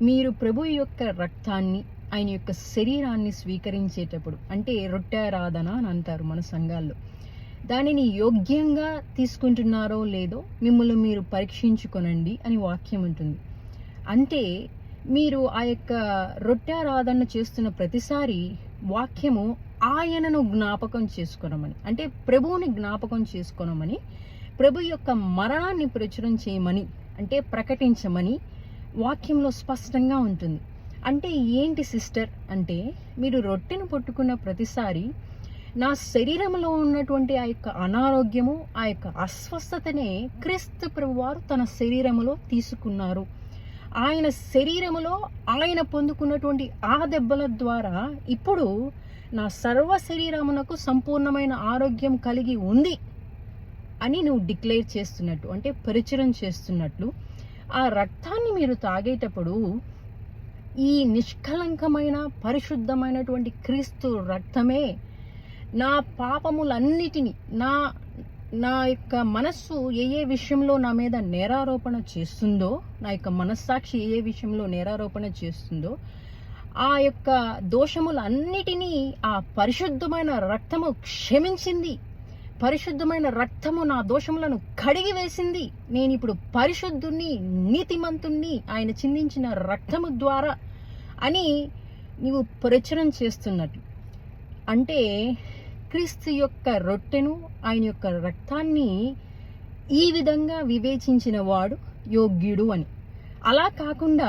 మీరు ప్రభు యొక్క రక్తాన్ని ఆయన యొక్క శరీరాన్ని స్వీకరించేటప్పుడు అంటే రొట్టారాధన అని అంటారు మన సంఘాల్లో. దానిని యోగ్యంగా తీసుకుంటున్నారో లేదో మిమ్మల్ని మీరు పరీక్షించుకొనండి అని వాక్యం ఉంటుంది. అంటే మీరు ఆ యొక్క రొట్టారాధన చేస్తున్న ప్రతిసారి వాక్యము ఆయనను జ్ఞాపకం చేసుకోనమని అంటే ప్రభువుని జ్ఞాపకం చేసుకోనమని ప్రభు యొక్క మరణాన్ని ప్రచురం చేయమని అంటే ప్రకటించమని వాక్యంలో స్పష్టంగా ఉంటుంది. అంటే ఏంటి సిస్టర్? అంటే మీరు రొట్టెను పట్టుకున్న ప్రతిసారి నా శరీరంలో ఉన్నటువంటి ఆ యొక్క అనారోగ్యము ఆ యొక్క అస్వస్థతనే క్రీస్తు ప్రభువారు తన శరీరములో తీసుకున్నారు. ఆయన శరీరములో ఆయన పొందుకున్నటువంటి ఆ దెబ్బల ద్వారా ఇప్పుడు నా సర్వ శరీరమునకు సంపూర్ణమైన ఆరోగ్యం కలిగి ఉంది అని నువ్వు డిక్లేర్ చేస్తున్నట్టు అంటే పరిచయం చేస్తున్నట్లు ఆ రక్తాన్ని మీరు తాగేటప్పుడు ఈ నిష్కలంకమైన పరిశుద్ధమైనటువంటి క్రీస్తు రక్తమే నా పాపములన్నిటినీ నా నా యొక్క మనస్సు ఏ ఏ విషయంలో నా మీద నేరారోపణ చేస్తుందో నా యొక్క మనస్సాక్షి ఏ ఏ విషయంలో నేరారోపణ చేస్తుందో ఆ యొక్క దోషములన్నిటినీ ఆ పరిశుద్ధమైన రక్తము క్షమించింది. పరిశుద్ధమైన రక్తము నా దోషములను కడిగి వేసింది. నేను ఇప్పుడు పరిశుద్ధుణ్ణి నీతిమంతుణ్ణి ఆయన చిందించిన రక్తము ద్వారా అని నీవు ప్రచురం చేస్తున్నట్లు అంటే క్రీస్తు యొక్క రొట్టెను ఆయన యొక్క రక్తాన్ని ఈ విధంగా వివేచించిన వాడు యోగ్యుడు అని. అలా కాకుండా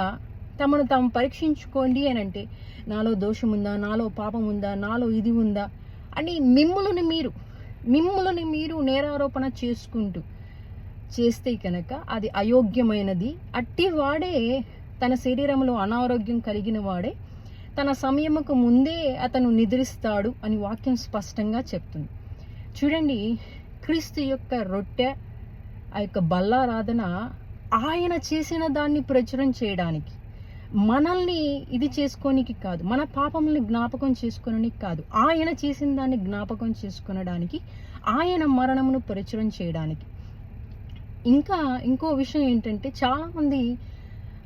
తమను తాము పరీక్షించుకోండి అని అంటే నాలో దోషముందా నాలో పాపం ఉందా నాలో ఇది ఉందా అని మిమ్ములను మీరు మిమ్మల్ని మీరు నేరారోపణ చేసుకుంటూ చేస్తే కనుక అది అయోగ్యమైనది. అట్టి వాడే తన శరీరంలో అనారోగ్యం కలిగిన వాడే తన సమయముకు ముందే అతను నిద్రిస్తాడు అని వాక్యం స్పష్టంగా చెప్తుంది. చూడండి క్రీస్తు యొక్క రొట్టె ఆ యొక్క బల్లారాధన ఆయన చేసిన దాన్ని ప్రచురం చేయడానికి మనల్ని ఇది చేసుకోనికి కాదు మన పాపముల్ని జ్ఞాపకం చేసుకోనికి కాదు. ఆయన చేసిన దాన్ని జ్ఞాపకం చేసుకొనడానికి ఆయన మరణమును ప్రచురం చేయడానికి. ఇంకా ఇంకో విషయం ఏంటంటే చాలామంది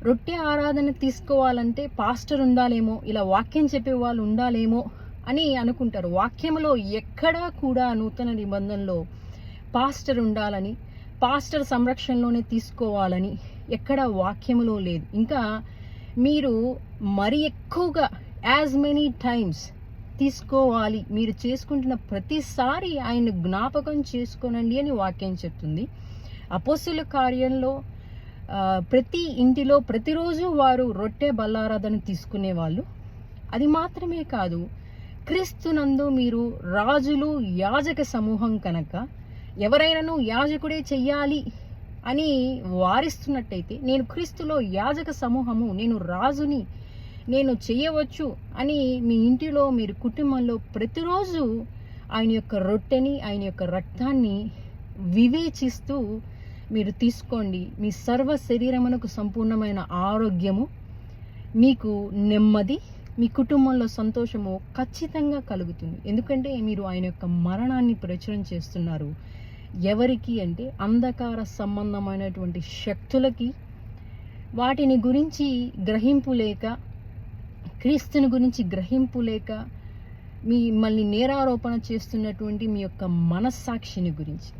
రొట్టె ఆరాధన తీసుకోవాలంటే పాస్టర్ ఉండాలేమో ఇలా వాక్యం చెప్పే వాళ్ళు ఉండాలేమో అని అనుకుంటారు. వాక్యంలో ఎక్కడా కూడా నూతన నిబంధనలో పాస్టర్ ఉండాలని పాస్టర్ సంరక్షణలోనే తీసుకోవాలని ఎక్కడ వాక్యములో లేదు. ఇంకా మీరు మరి ఎక్కువగా యాజ్ మెనీ టైమ్స్ తీసుకోవాలి మీరు చేసుకుంటున్న ప్రతిసారి ఆయన జ్ఞాపకం చేసుకోనండి అని వాక్యం చెప్తుంది. అపోస్తుల కార్యంలో ప్రతి ఇంటిలో ప్రతిరోజు వారు రొట్టె బల్లారాధన తీసుకునేవాళ్ళు. అది మాత్రమే కాదు క్రీస్తునందు మీరు రాజులు యాజక సమూహం కనుక ఎవరైనాను యాజకుడే చెయ్యాలి అని వారిస్తున్నట్టయితే నేను క్రీస్తులో యాజక సమూహము నేను రాజుని నేను చేయవచ్చు అని మీ ఇంటిలో మీరు కుటుంబంలో ప్రతిరోజు ఆయన యొక్క రొట్టెని ఆయన యొక్క రక్తాన్ని వివేచిస్తూ మీరు తీసుకోండి. మీ సర్వ శరీరమునకు సంపూర్ణమైన ఆరోగ్యము మీకు నెమ్మది మీ కుటుంబంలో సంతోషము ఖచ్చితంగా కలుగుతుంది. ఎందుకంటే మీరు ఆయన యొక్క మరణాన్ని ప్రచురం చేస్తున్నారు. ఎవరికి అంటే అంధకార సంబంధమైనటువంటి శక్తులకి వాటిని గురించి గ్రహింపు లేక క్రీస్తుని గురించి గ్రహింపు లేక మిమ్మల్ని నేరారోపణ చేస్తున్నటువంటి మీ యొక్క మనస్సాక్షిని గురించి.